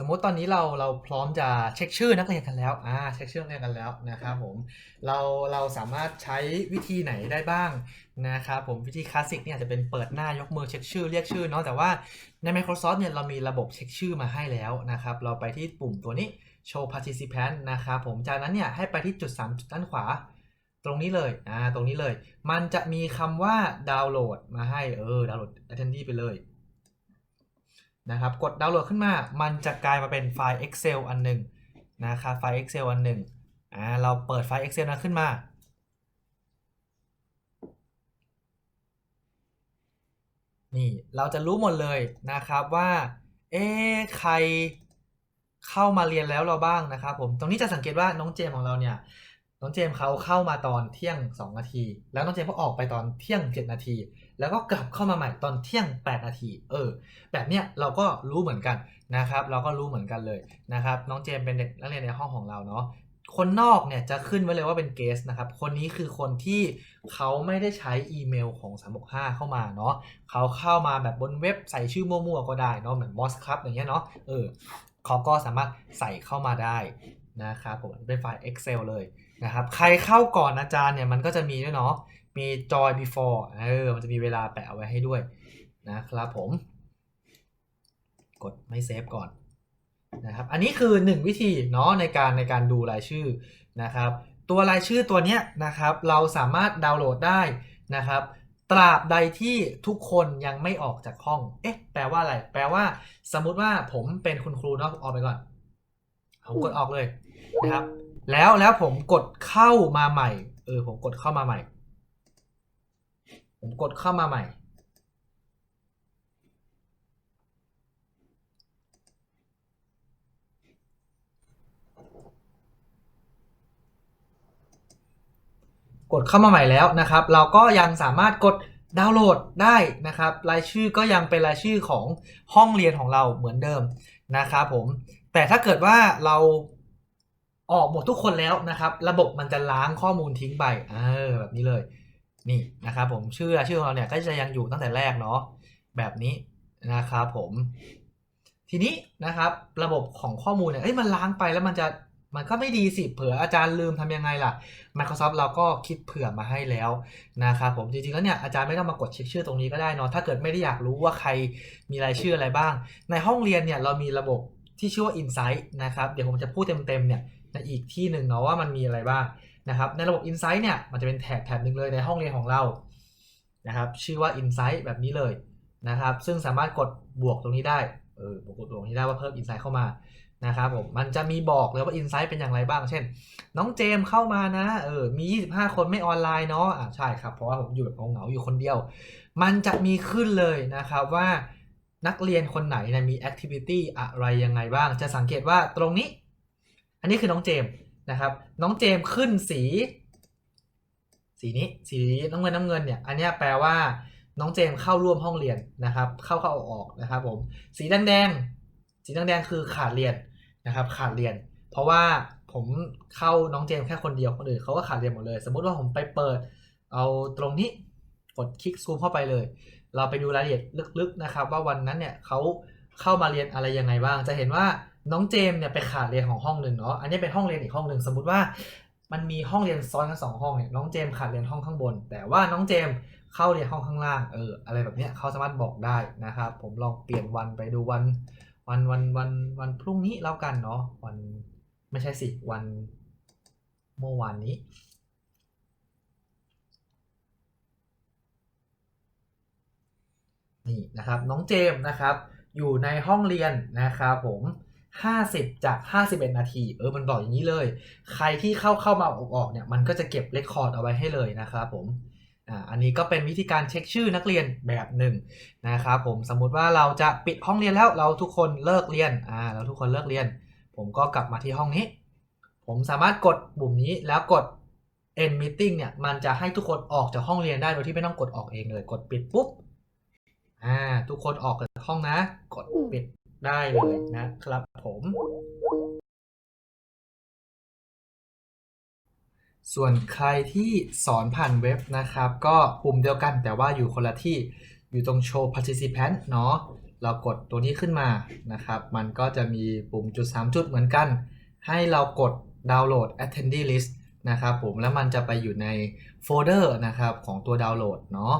สมมุติตอนนี้เราเราพร้อมจะเช็คชื่อนักเรียนกันแล้วอ่าเช็คชื่อนักเรียนกันแล้วนะครับผมเราเราสามารถใช้วิธีไหนได้บ้างนะครับผมวิธีคลาสสิกเนี่ยอาจจะเป็นเปิดหน้ายกมือเช็คชื่อเรียกชื่อเนาะแต่ว่าใน Microsoft เนี่ยเรามีระบบเช็คชื่อมาให้แล้วนะครับเราไปที่ปุ่มตัวนี้ show participant นะครับผมจากนั้นเนี่ยให้ไปที่จุด 3 จุดด้านขวาตรงนี้เลยอ่าตรงนี้เลย มันจะมีคำว่าดาวน์โหลดมาให้เออดาวน์โหลด attendee ไปเลย นะครับกดดาวน์โหลดขึ้นมา มันจะกลายมาเป็นไฟล์ Excel อันหนึ่งนะครับไฟล์ Excel อันหนึ่งอ่าเราเปิดไฟล์ Excel นั้นขึ้นมา นี่เราจะรู้หมดเลยนะครับว่าเอ๊ใครเข้ามาเรียนแล้วเราบ้างนะครับผมตรงนี้จะสังเกตว่าน้องเจมของเราเนี่ย น้องเจมส์เขาเข้ามาตอนเที่ยง2นาที แล้วน้องเจมส์ก็ออกไปตอนเที่ยง7นาที แล้วก็กลับเข้ามาใหม่ตอนเที่ยง8นาที เออ แบบเนี้ยเราก็รู้เหมือนกันนะครับ เราก็รู้เหมือนกันเลยนะครับ น้องเจมส์เป็นเด็กนักเรียนในห้องของเราเนาะ คนนอกเนี่ยจะขึ้นไว้เลยว่าเป็นเกสนะครับ คนนี้คือคนที่เขาไม่ได้ใช้อีเมลของ 365 เข้ามาเนาะ เขาเข้ามาแบบบนเว็บใส่ชื่อมั่วๆก็ได้เนาะ เหมือน Moss Club อย่างเงี้ยเนาะ เออเขาก็สามารถใส่เข้ามาได้ นะครับผมเป็นไฟล์ Excel เลยนะครับ ใครเข้าก่อนอาจารย์เนี่ยมันก็จะมีด้วยเนาะมี join before เออมันจะมีเวลาแปะเอาไว้ให้ด้วยนะครับผม กดไม่เซฟก่อนนะครับ อันนี้คือ 1 วิธีเนาะในการในการดูรายชื่อนะครับ ตัวรายชื่อตัวเนี้ยนะครับ เราสามารถดาวน์โหลดได้นะครับ ตราบใดที่ทุกคนยังไม่ออกจากห้อง เอ๊ะ แปลว่าอะไร แปลว่า สมมุติว่าผมเป็นคุณครูเนาะออกไปก่อนผมกดออกเลย นะครับ แล้วแล้วผมกดเข้ามาใหม่ เออผมกดเข้ามาใหม่ ผมกดเข้ามาใหม่ กดเข้ามาใหม่แล้วนะครับ เราก็ยังสามารถกดดาวน์โหลดได้นะครับ รายชื่อก็ยังเป็นรายชื่อของห้องเรียนของเราเหมือนเดิมนะครับผม แต่ถ้าเกิดว่าเรา ออกหมดทุกคนแล้วนะครับ ระบบมันจะล้างข้อมูลทิ้งไปเออแบบนี้เลยนี่นะครับผมชื่อชื่อของเราเนี่ยก็จะยังอยู่ตั้งแต่แรกเนาะแบบนี้นะครับผมทีนี้นะครับระบบของข้อมูลเนี่ยเอ้ยมันล้างไปแล้วมันจะมันก็ไม่ดีสิเผื่ออาจารย์ลืมทำยังไงล่ะ Microsoft เราก็คิดเผื่อมาให้แล้วนะครับผมจริงๆแล้วเนี่ยอาจารย์ไม่ต้องมากดเช็คชื่อตรงนี้ก็ได้เนาะถ้าเกิดไม่ได้อยากรู้ว่าใครมีรายชื่ออะไรบ้าง ในห้องเรียนเนี่ยเรามีระบบที่ชื่อว่า Insight นะครับเดี๋ยวผมจะพูดเต็มๆเนี่ย ในอีกที่หนึ่งเนาะว่ามันมีอะไรบ้างนะครับในระบบ Insight เนี่ยมันจะเป็นแถบแถบหนึ่งเลยในห้องเรียนของเรานะครับชื่อว่า Insight แบบนี้เลยนะครับซึ่งสามารถกดบวกตรงนี้ได้เออกดตรงนี้ได้ว่าเพิ่ม Insight เข้ามานะครับผมมันจะมีบอกเลยว่า Insight เป็นอย่างไรบ้าง เช่น น้องเจมเข้ามานะเออมี 25 คนไม่ออนไลน์เนาะอ่าใช่ครับ เพราะว่าผมอยู่แบบเหงาๆอยู่คนเดียว มันจะมีขึ้นเลยนะครับว่านักเรียนคนไหนนะมีแอคทิวิตี้อะไรยังไงบ้าง จะสังเกตว่าตรงนี้ อันนี้คือน้องเจมนะครับ น้องเจมขึ้นสี สีนี้สีน้ำเงินน้ำเงินเนี่ยอันนี้แปลว่าน้องเจมเข้าร่วมห้องเรียนนะครับ เข้าเข้าออกออกนะครับผมสีแดงแดงสีแดงแดงคือขาดเรียนนะครับ ขาดเรียน เพราะว่าผมเข้าน้องเจมแค่คนเดียวคนอื่นเขาก็ขาดเรียนหมดเลย สมมุติว่าผมไปเปิด เอาตรงนี้กดคลิกซูมเข้าไปเลย เราไปดูรายละเอียดลึกๆนะครับ ว่าวันนั้นเนี่ยเขาเข้ามาเรียนอะไรยังไงบ้าง จะเห็นว่าน้องเจมเนี่ยไปขาดเรียนของห้องหนึ่งเนาะอันนี้เป็นห้องเรียนอีกห้องหนึ่งสมมติว่ามันมีห้องเรียนซ้อนกันสองห้องเนี่ยน้องเจมขาดเรียนห้องข้างบน แต่ว่าน้องเจมเข้าเรียนห้องข้างล่างเอออะไรแบบเนี้ยเขาสามารถบอกได้นะครับผมลองเปลี่ยนวันไปดูวัน วันวันวันวันพรุ่งนี้แล้วกันเนาะวันไม่ใช่สิวันเมื่อวานนี้นี่นะครับน้องเจมนะครับอยู่ในห้องเรียนนะครับผม 50 จาก 51 นาที เออมันบอกอย่างนี้เลย ใครที่เข้าเข้ามาออกออกเนี่ยมันก็จะเก็บเรคคอร์ดเอาไว้ให้เลยนะครับผมอ่าอันนี้ก็เป็นวิธีการเช็คชื่อนักเรียนแบบหนึ่งนะครับผมสมมุติว่าเราจะปิดห้องเรียนแล้วเราทุกคนเลิกเรียนอ่าเราทุกคนเลิกเรียน ผมก็กลับมาที่ห้องนี้ ผมสามารถกดปุ่มนี้แล้วกด end meeting เนี่ยมันจะให้ทุกคนออกจากห้องเรียนได้โดยที่ไม่ต้องกดออกเองเลย กดปิดปุ๊บอ่าทุกคนออกจากห้องนะ กดปิด ได้เลยนะครับผม ส่วนใครที่สอนผ่านเว็บนะครับ ก็ปุ่มเดียวกันแต่ว่าอยู่คนละที่อยู่ตรง show participant เนาะเรากดตัวนี้ขึ้นมานะครับ มันก็จะมีปุ่มจุด 3 จุดเหมือนกัน ให้เรากดดาวน์โหลด attendee list นะครับผมแล้วมันจะไปอยู่ในโฟลเดอร์นะครับของตัวดาวน์โหลดเนาะ